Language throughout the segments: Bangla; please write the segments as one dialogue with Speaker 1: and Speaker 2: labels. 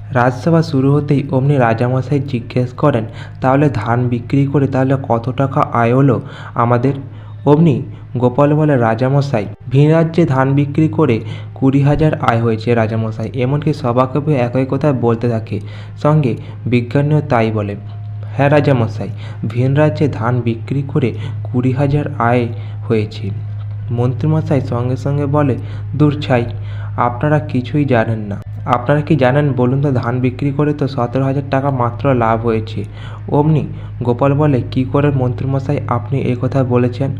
Speaker 1: রাজসভা শুরু হতেই অমনি রাজামশাই জিজ্ঞেস করেন, তাহলে ধান বিক্রি করে তাহলে কত টাকা আয় হলো? আমাদের অমনি গোপাল বলে, রাজামশাই, ভিন রাজ্যে ধান বিক্রি করে কুড়ি হাজার আয় হয়েছে রাজামশাই, এমনকি সবাকে একই কথা বলতে থাকে। সঙ্গে বিজ্ঞানীও তাই বলে হ্যাঁ রাজামশাই, ভিন রাজ্যে ধান বিক্রি করে কুড়ি হাজার আয় হয়েছে। মন্ত্রীমশাই সঙ্গে সঙ্গে বলে, দূর ছাই আপনারা কিছুই জানেন না। আপনারা কি জানেন বলুন তো, ধান বিক্রি করে তো সতেরো হাজার টাকা মাত্র লাভ হয়েছে। অমনি গোপাল বলে, কি করে মন্ত্রীমশাই আপনি কথা বলেছেন?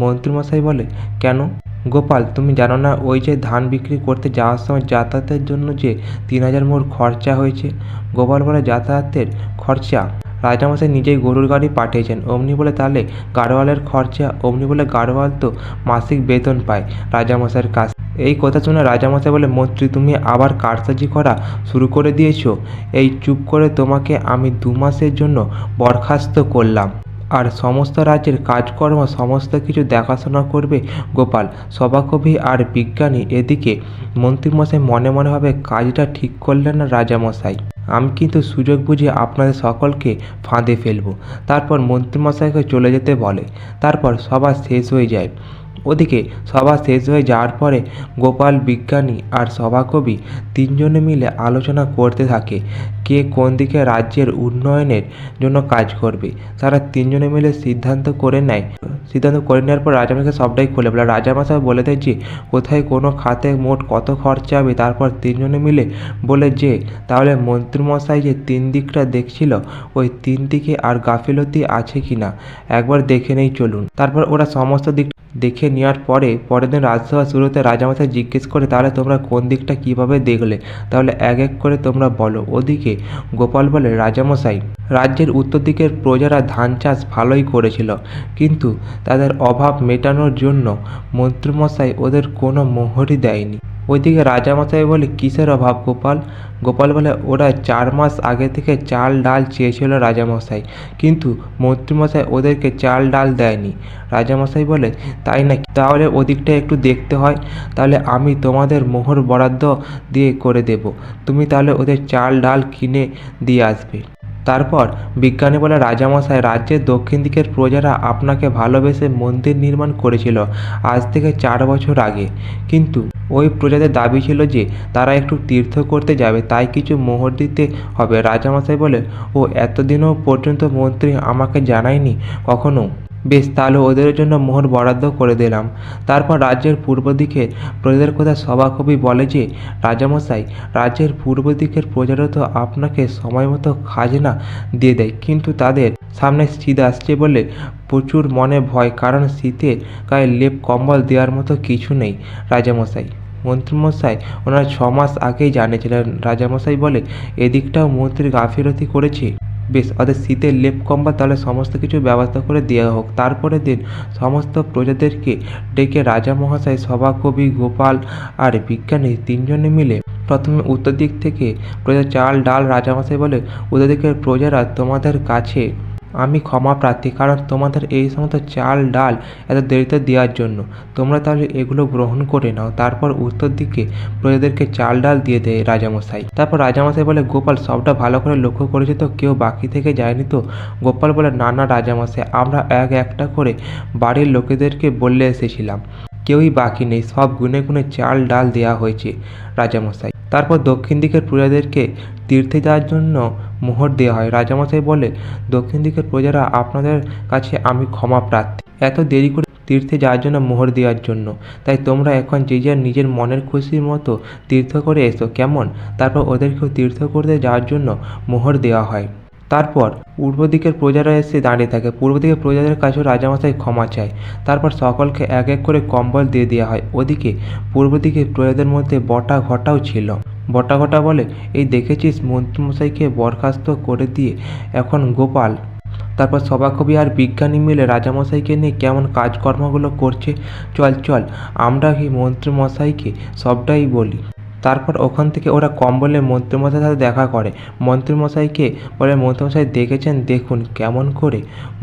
Speaker 1: মন্ত্রীমশাই বলে, কেন? গোপাল, তুমি জানো না ওই যে ধান বিক্রি করতে যাওয়ার সময় যাতায়াতের জন্য যে তিন হাজার মোড় খরচা হয়েছে? গোপাল বলে, যাতায়াতের খরচা? রাজামশাই নিজেই গরুর গাড়ি পাঠিয়েছেন। অমনি বলে তাহলে গাড়োয়ালের খরচা? অমনি বলে গাড়োয়াল তো মাসিক বেতন পায় রাজামশাইয়ের কাছ। এই কথা শুনে রাজামশাই বলে মন্ত্রী তুমি আবার কারসাজি করা শুরু করে দিয়েছ? এই চুপ করে তোমাকে আমি দু মাসের জন্য বরখাস্ত করলাম। আর সমস্ত রাজ্যের কাজকর্ম, সমস্ত কিছু দেখাশোনা করবে গোপাল, সভাকবি আর বিজ্ঞানী। এদিকে মন্ত্রীমশাই মনে মনে ভাবে, কাজটা ঠিক করলেন না রাজামশাই। আমি কিন্তু সুযোগ বুঝে আপনাদের সকলকে ফাঁদে ফেলব। তারপর মন্ত্রীমশাইকে চলে যেতে বলে। তারপর সভা শেষ হয়ে যায়। ওদিকে সভা শেষ হয়ে যাওয়ার পরে গোপাল বিজ্ঞানী আর সভাকবি তিনজনে মিলে আলোচনা করতে থাকে কে কোন দিকে রাজ্যের উন্নয়নের জন্য কাজ করবে। তারা তিনজনে মিলে সিদ্ধান্ত করে নেয়। সিদ্ধান্ত করে নেওয়ার পর রাজামশাই সবটাই খুলে বলে, রাজামশাই বলে দেয় যে, কোথায় কোনো খাতে মোট কত খরচা হবে? তারপর তিনজনে মিলে বলে যে, তাহলে মন্ত্রীমশাই যে তিন দিকটা দেখছিল, ওই তিন দিকে আর গাফিলতি আছে কি না একবার দেখে নেই চলুন। তারপর ওরা সমস্ত দিক দেখে নেওয়ার পরে পরের দিন রাজসভা শুরুতে রাজামশাই জিজ্ঞেস করে, তাহলে তোমরা কোন দিকটা কীভাবে দেখলে? তাহলে এক এক করে তোমরা বলো। ওদিকে গোপাল বলে, রাজামশাই, রাজ্যের উত্তর দিকের প্রজারা ধান চাষ ভালোই করেছিল, কিন্তু তাদের অভাব মেটানোর জন্য মন্ত্রীমশাই ওদের কোনো মোহরই দেয়নি। ওইদিকে রাজামশাই বলে, কিসের অভাব গোপাল? গোপাল বলে, ওরা চার মাস আগে থেকে চাল ডাল চেয়েছিল রাজামশাই, কিন্তু মন্ত্রীমশাই ওদেরকে চাল ডাল দেয়নি। রাজামশাই বলে, তাই নাকি? তাহলে ওদিকটা একটু দেখতে হয়, তাহলে আমি তোমাদের মোহর বরাদ্দ দিয়ে করে দেব। তুমি তাহলে ওদের চাল ডাল কিনে দিয়ে আসবে। তারপর বিজ্ঞানী বলে, রাজামশাই, রাজ্যের দক্ষিণ দিকের প্রজারা আপনাকে ভালোবেসে মন্দির নির্মাণ করেছিল আজ থেকে চার বছর আগে। কিন্তু ওই প্রজাদের দাবি ছিল যে তারা একটু তীর্থ করতে যাবে, তাই কিছু মোহর দিতে হবে। রাজামশাই বলে, ও এতদিনও পর্যন্ত মন্ত্রী আমাকে জানায়নি, কখনো বেশ, তাহলে ওদের জন্য মোহর বরাদ্দ করে দিলাম। তারপর রাজ্যের পূর্ব দিকে প্রজাদের কথা সভাকবি বলে যে, রাজামশাই, রাজ্যের পূর্ব দিকের প্রজারা তো আপনাকে সময় মতো খাজনা দিয়ে দেয়, কিন্তু তাদের সামনে শীত আসছে বলে প্রচুর মনে ভয়, কারণ শীতে গায়ে লেপ কম্বল দেওয়ার মতো কিছু নেই, রাজামশাই। মন্ত্রীমশাই, ওনারা ছ মাস আগেই জানিয়েছিলেন, রাজামশাই বলে, এদিকটাও মন্ত্রী গাফিলতি করেছে। বেশ ওদের শীতের লেপ কম্বল তাহলে সমস্ত কিছু ব্যবস্থা করে দেওয়া হোক। তারপরের দিন সমস্ত প্রজাদেরকে ডেকে রাজা মহাশয় সভাকবি, গোপাল আর বিজ্ঞানী তিনজনে মিলে প্রথমে উত্তর দিক থেকে প্রজা চাল, ডাল রাজামশাই বলে উত্তর দিকের প্রজারা তোমাদের কাছে আমি ক্ষমা প্রার্থী, কারণ তোমাদের এই সমস্ত চাল ডাল এত দেরিতে দেওয়ার জন্য। তোমরা তাহলে এগুলো গ্রহণ করে নাও। তারপর উত্তর দিকে প্রজাদেরকে চাল ডাল দিয়ে দেয় রাজামশাই। তারপর রাজামশাই বলে, গোপাল, সবটা ভালো করে লক্ষ্য করেছে তো? কেউ বাকি থেকে যায়নি তো? গোপাল বলে, না না, রাজামশাই, আমরা এক একটা করে বাড়ির লোকেদেরকে বলে এসেছিলাম। কেউই বাকি নেই, সব গুনে গুনে চাল ডাল দেওয়া হয়েছে রাজামশাই। তারপর দক্ষিণ দিকের প্রজাদেরকে তীর্থে যাওয়ার জন্য মোহর দেওয়া হয়। রাজামশাই বলে দক্ষিণ দিকের প্রজারা আপনাদের কাছে আমি ক্ষমা প্রার্থী। এত দেরি করে তীর্থে যাওয়ার জন্য মোহর দেওয়ার জন্য। তাই তোমরা এখন যে যার নিজের মনের খুশির মতো তীর্থ করে এসো। কেমন? তারপর ওদেরকেও তীর্থ করতে যাওয়ার জন্য মোহর দেওয়া হয়। তারপর পূর্ব দিকের প্রজারা এসে দাঁড়িয়ে থাকে। পূর্ব দিকের প্রজাদের কাছেও রাজামশাই ক্ষমা চায়। তারপর সকলকে এক এক করে কম্বল দিয়ে দেওয়া হয়। ওদিকে পূর্ব দিকের প্রজাদের মধ্যে বটা ঘটাও ছিল। বটা ঘটা বলে, এই দেখেছিস মন্ত্রীমশাইকে বরখাস্ত করে দিয়ে এখন গোপাল? তারপর সভাকবি আর বিজ্ঞানী মিলে রাজামশাইকে নিয়ে কেমন কাজকর্মগুলো করছে? চল চল, আমরা কি মন্ত্রীমশাইকে সবটাই বলি। তারপর ওখান থেকে ওরা কম্বলে মন্ত্রীমশাইয়ের সাথে দেখা করে। মন্ত্রীমশাইকে বলে, মন্ত্রীমশাই দেখেছেন, দেখুন কেমন করে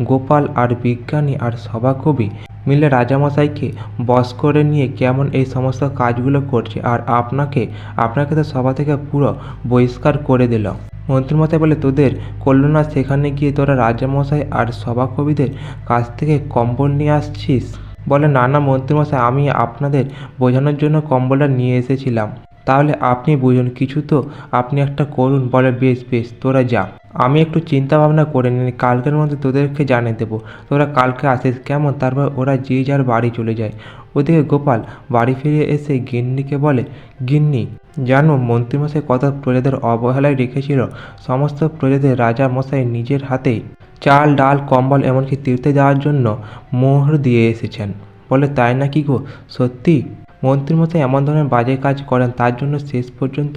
Speaker 1: গোপাল আর বিজ্ঞানী আর সভাকবি মিলে রাজামশাইকে বস করে নিয়ে কেমন এই সমস্ত কাজগুলো করছে আর আপনাকে আপনাকে তো সভা থেকে পুরো বহিষ্কার করে দিল। মন্ত্রীমশাই বলে, তোদের করল না সেখানে গিয়ে তোরা রাজামশাই আর সভা কবিদের কাছ থেকে কম্বল নিয়ে আসছিস? বলে নানা মন্ত্রীমশাই, আমি আপনাদের বোঝানোর জন্য কম্বলটা নিয়ে এসেছিলাম। তাহলে আপনি বুঝুন কিছু তো। আপনি একটা করুন, বলে বেশ বেশ, তোরা যা। আমি একটু চিন্তা ভাবনা করে নিই, কালকের মধ্যে তোদেরকে জানিয়ে দেবো। তোরা কালকে আসিস, কেমন? তারপর ওরা যে যার বাড়ি চলে যায়। ওদিকে গোপাল বাড়ি ফিরে এসে গিন্নিকে বলে, গিন্নি, জানো, মন্ত্রীমশাই কত প্রজাদের অবহেলায় রেখেছিল। সমস্ত প্রজাদের রাজা মশাই নিজের হাতেই চাল, ডাল, কম্বল, এমনকি তীর্থে যাওয়ার জন্য মোহর দিয়ে এসেছেন। বলে, তাই নাকি গো? সত্যি? মন্ত্রীমশাই এমন ধরনের বাজে কাজ করেন, তার জন্য শেষ পর্যন্ত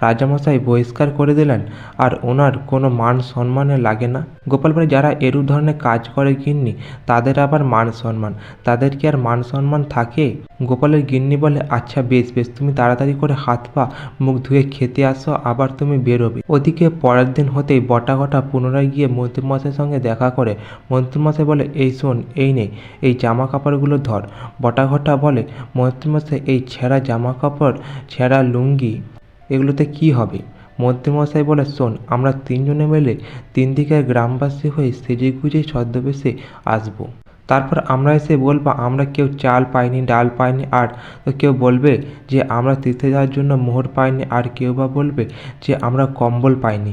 Speaker 1: রাজামশাই বহিষ্কার করে দিলেন। আর ওনার কোনো মান সম্মানে লাগে না। গোপাল বলে যারা এরূপ ধরনের কাজ করে গিন্নি, তাদের আবার মান সম্মান। তাদের কি আর মান সম্মান থাকে? গোপালের গিন্নি বলে আচ্ছা বেশ বেশ, তুমি তাড়াতাড়ি করে হাত পা, মুখ ধুয়ে খেতে আসো, আবার তুমি বেরোবে। ওদিকে পরের দিন হতেই বটা ঘটা পুনরায় গিয়ে মন্ত্রীমশাইয়ের সঙ্গে দেখা করে। মন্ত্রীমশাই বলে, এই শোন, এই নেই এই জামা কাপড়গুলো ধর। বটা ঘটা বলে, মন্ত্রীমশাই এই ছেঁড়া জামা কাপড় ছেঁড়া লুঙ্গি, এগুলোতে কি হবে? মন্ত্রীমশাই বলে, শোন, আমরা তিনজনে মিলে তিন দিকের গ্রামবাসী হয়ে সেজে গুজে ছদ্মবেশে আসব। তারপর আমরা এসে বলব, আমরা কেউ চাল পাইনি, ডাল পাইনি, আর তো কেউ বলবে যে, আমরা তীর্থে যাওয়ার জন্য মোহর পাইনি, আর কেউ বা বলবে যে, আমরা কম্বল পাইনি।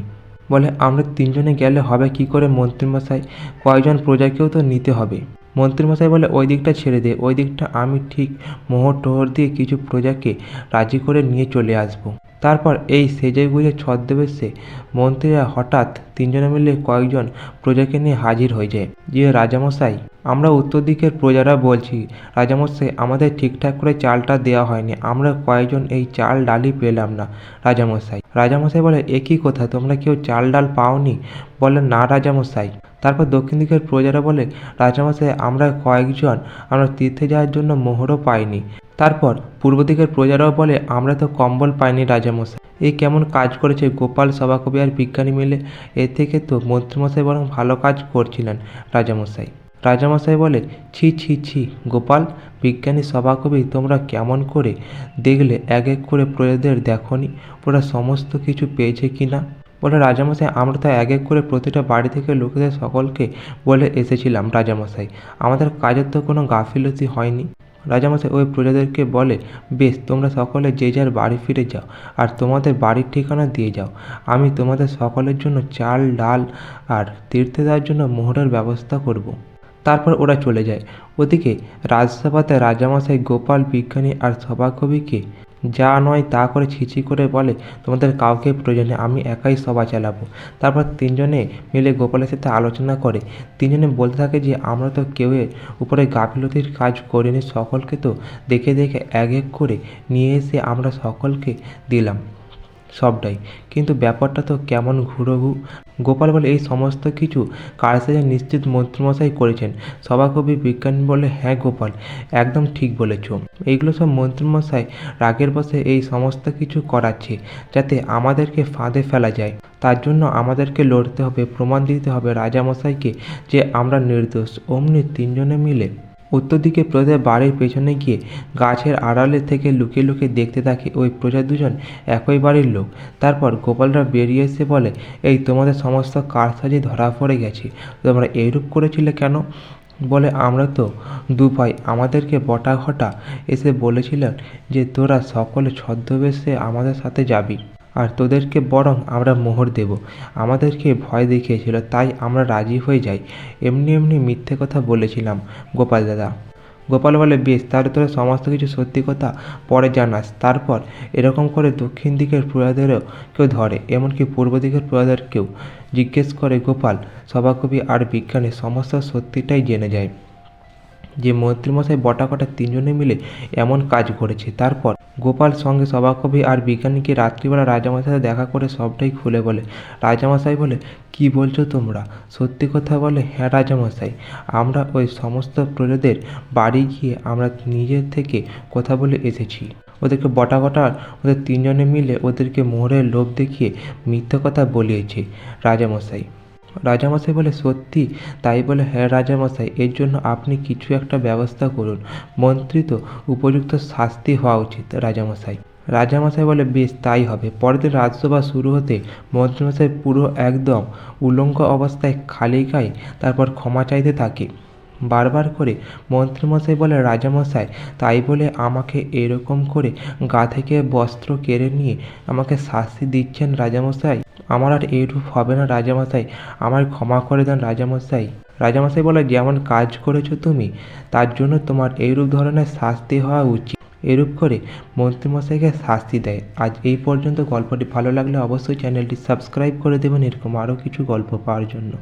Speaker 1: বলে, আমরা তিনজনে গেলে হবে কি করে মন্ত্রীমশাই? কয়েকজন প্রজাকেও তো নিতে হবে। মন্ত্রীমশাই বলে, ওই দিকটা ছেড়ে দে, ওই দিকটা আমি ঠিক মোহর টোহর দিয়ে কিছু প্রজাকে রাজি করে নিয়ে চলে আসব। তারপর এই সেজে গুজে ছদ্মবেশে মন্ত্রীরা হঠাৎ তিনজনে মিলে কয়েকজন প্রজাকে নিয়ে হাজির হয়ে যায়। যে রাজামশাই, আমরা উত্তর দিকের প্রজারা বলছি, রাজামশাই, আমাদের ঠিকঠাক করে চালটা দেওয়া হয়নি, আমরা কয়েকজন এই চাল ডালই পেলাম না। রাজামশাই রাজামশাই বলে একই কথা, তোমরা কেউ চাল ডাল পাওনি? বলে, না রাজামশাই। তারপর দক্ষিণ দিকের প্রজারা বলে, রাজামশাই, আমরা কয়েকজন, আমরা তীর্থে যাওয়ার জন্য মোহরও পাইনি। তারপর পূর্ব দিকের প্রজারাও বলে, আমরা তো কম্বল পাইনি রাজামশাই। এই কেমন কাজ করেছে গোপাল সভাকবি আর বিজ্ঞানী মিলে, এ থেকে তো মন্ত্রীমশাই বরং ভালো কাজ করছিলেন রাজামশাই। রাজামশাই বলে, ছি ছি ছি, গোপাল, বিজ্ঞানী সভাকবি, তোমরা কেমন করে দেখলে এক এক করে প্রজাদের দেখনি? ওরা সমস্ত কিছু পেয়েছে কি না? বলে, রাজামশাই, আমরা তো এক এক করে প্রতিটা বাড়ি থেকে লোকেদের সকলকে বলে এসেছিলাম রাজামশাই। আমাদের কাজের তো কোনো গাফিলতি হয়নি। রাজামশাই, ওই প্রজাদেরকে বলে, বেশ, তোমরা সকলে যে যার বাড়ি ফিরে যাও আর তোমাদের বাড়ির ঠিকানা দিয়ে যাও আমি তোমাদের সকলের জন্য চাল, ডাল আর তীর্থে দেওয়ার জন্য মোহরের ব্যবস্থা করব। তারপর ওরা চলে যায় ওদিকে রাজসভাতে রাজামশাই, গোপাল, বিজ্ঞানী আর সভাকবিকে যা নয় তা করে ছিচি করে বলে, তোমাদের কাউকে প্রয়োজনে আমি একাই সভা চালাবো। তারপর তিনজনে মিলে গোপালের সাথে আলোচনা করে। তিনজনে বলতে থাকে যে, আমরা তো কেউ উপরে গাফিলতির কাজ করিনি, সকলকে তো দেখে দেখে এক এক করে নিয়ে এসে আমরা সকলকে দিলাম। সবটাই। কিন্তু ব্যাপারটা তো কেমন ঘুরোঘু গোপাল বলে, এই সমস্ত কিছু কারসাজি নিশ্চিত মন্ত্রীমশাই করেছেন? সভাকবি বিজ্ঞানী বলে হ্যাঁ গোপাল, একদম ঠিক বলেছ। এইগুলো সব মন্ত্রীমশাই রাগের বসে এই সমস্ত কিছু করাচ্ছে, যাতে আমাদেরকে ফাঁদে ফেলা যায়। তার জন্য আমাদেরকে লড়তে হবে, প্রমাণ দিতে হবে রাজামশাইকে যে আমরা নির্দোষ। অমনি তিনজনে মিলে উত্তর দিকে প্রজার বাড়ির পেছনে গিয়ে গাছের আড়ালে থেকে লুকিয়ে লুকিয়ে দেখতে থাকে ওই প্রজা দুজন একই বাড়ির লোক। তারপর গোপালরা বেরিয়ে এসে বলে, এই তোমাদের সমস্ত কারসাজি ধরা পড়ে গেছে। তোমরা এইরূপ করেছিলে কেন? বলে, আমরা তো দু ভাই আমাদেরকে বটা ঘটা এসে বলেছিলেন যে তোরা সকলে ছদ্মবেশে আমাদের সাথে যাবি। আর তোদেরকে বরং আমরা মোহর দেব। আমাদেরকে ভয় দেখিয়েছিল, তাই আমরা রাজি হয়ে যাই। এমনি এমনি মিথ্যে কথা বলেছিলাম, গোপাল দাদা। গোপাল বলে, বেশ, তাহলে তোরা সমস্ত কিছু সত্যি কথা পরে জানাস। তারপর এরকম করে দক্ষিণ দিকের প্রজাদেরও কেউ ধরে, এমনকি পূর্ব দিকের প্রজাদেরকেও জিজ্ঞেস করে, গোপাল, সভাকবি আর বিজ্ঞানী সমস্ত সত্যিটাই জেনে যায়। যে মন্ত্রীমশাই বটাকটা তিনজনে মিলে এমন কাজ করেছে। তারপর গোপাল সঙ্গে সভাকবি আর বিজ্ঞানীকে রাত্রিবেলা রাজামশাই দেখা করে সবটাই খুলে বলে। রাজামশাই বলে, কি বলছো তোমরা? সত্যি কথা বলে হ্যাঁ রাজামশাই। আমরা ওই সমস্ত প্রজাদের বাড়ি গিয়ে আমরা নিজের থেকে কথা বলে এসেছি। ওদেরকে বটা কটা ওদের তিনজনে মিলে ওদেরকে মোহরের লোভ দেখিয়ে মিথ্যে কথা বলিয়েছে রাজামশাই। রাজামশাই বলে, সত্যি? তাই বলে হ্যাঁ রাজামশাই, এর জন্য আপনি কিছু একটা ব্যবস্থা করুন। মন্ত্রী তো উপযুক্ত শাস্তি হওয়া উচিত রাজামশাই। রাজামশাই বলে, বেশ, তাই হবে। পরের দিন রাজসভা শুরু হতে মন্ত্রীমশাই পুরো একদম উলঙ্গ অবস্থায় খালি গায়ে, তারপর ক্ষমা চাইতে থাকে। বারবার করে মন্ত্রীমশাই বলে, রাজামশাই, তাই বলে আমাকে এরকম করে গা থেকে বস্ত্র কেড়ে নিয়ে আমাকে শাস্তি দিচ্ছেন রাজামশাই? আমার আর এইরূপ হবে না রাজামশাই। আমায় ক্ষমা করে দেন রাজামশাই। রাজামশাই বলে, যেমন কাজ করেছ তুমি, তার জন্য তোমার এইরূপ ধরনের শাস্তি হওয়া উচিত। এরূপ করে মন্ত্রীমশাইকে শাস্তি দেয়। আজ এই পর্যন্ত। গল্পটি ভালো লাগলে অবশ্যই চ্যানেলটি সাবস্ক্রাইব করে দেবেন। এরকম আরও কিছু গল্প পাওয়ার জন্য।